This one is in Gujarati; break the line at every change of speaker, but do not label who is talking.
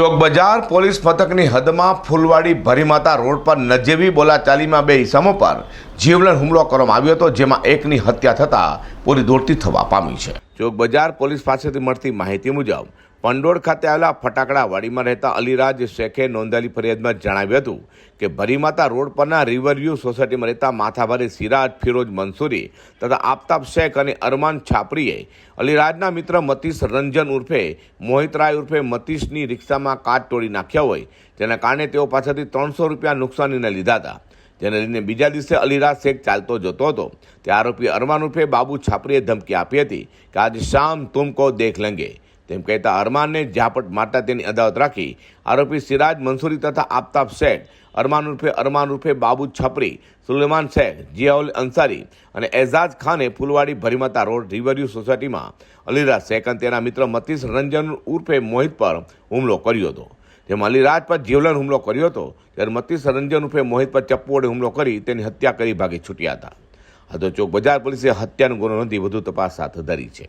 ચોક બજાર, પોલીસ મથકની હદમાં ફૂલવાડી ભરીમાતા રોડ પર નજીવી બોલાચાલીમાં બે ઇસમો પર જીવલેણ હુમલો કરવામાં આવ્યો હતો, જેમાં એકની હત્યા થતાં પૂરી દોડતી થવા પામી છે. ચોક બજાર, પોલીસ પાસેથી મળતી માહિતી મુજબ પંડોળ ખાતે આવેલા ફટાકડા વાડીમાં રહેતા અલીરાજ શેખે નોંધાયેલી ફરિયાદમાં જણાવ્યું હતું કે ભરીમાતા રોડ પરના રિવરવ્યૂ સોસાયટીમાં રહેતા માથાભારે સિરાજ, ફિરોજ મંસૂરી તથા આફતાબ શેખ અને અરમાન છાપરીએ અલીરાજના મિત્ર મતીશ રંજન ઉર્ફે મોહિતરાય ઉર્ફે મતીશની રિક્ષામાં કાચ તોડી નાખ્યા હોય, જેના કારણે તેઓ પાસેથી ત્રણસો રૂપિયા નુકસાનીને લીધા હતા. જેને લઈને બીજા દિવસે અલીરાજ શેખ ચાલતો જતો હતો. તે આરોપી અરમાન ઉર્ફે બાબુ છાપરીએ ધમકી આપી હતી કે આજે શામ તુમકો દેખ લેંગે. તેમ કહેતા અરમાનને ઝાપટ મારતા તેની અદાવત રાખી. આરોપી સિરાજ મંસૂરી તથા આફતાબ શેખ, અરમાન ઉર્ફે અરમાન ઉર્ફે બાબુ છપરી, સુલેમાન શેખ, જિયાઉલ અંસારી અને એઝાઝ ખાને ફુલવાડી ભરીમાતા રોડ રિવરવ્યુ સોસાયટીમાં. અલીરાજ શેખ અને તેના મિત્ર મતીશ રંજન ઉર્ફે મોહિત પર હુમલો કર્યો હતો. જેમાં અલીરાજ પર જીવલેણ હુમલો કર્યો હતો. ત્યારે મતીશ રંજન ઉર્ફે મોહિત પર ચપ્પુ વડે હુમલો કરી તેની હત્યા કરી ભાગી છૂટ્યા હતા. આ તો ચોક બજાર પોલીસે હત્યાનો ગુનો નોંધી વધુ તપાસ હાથ ધરી છે.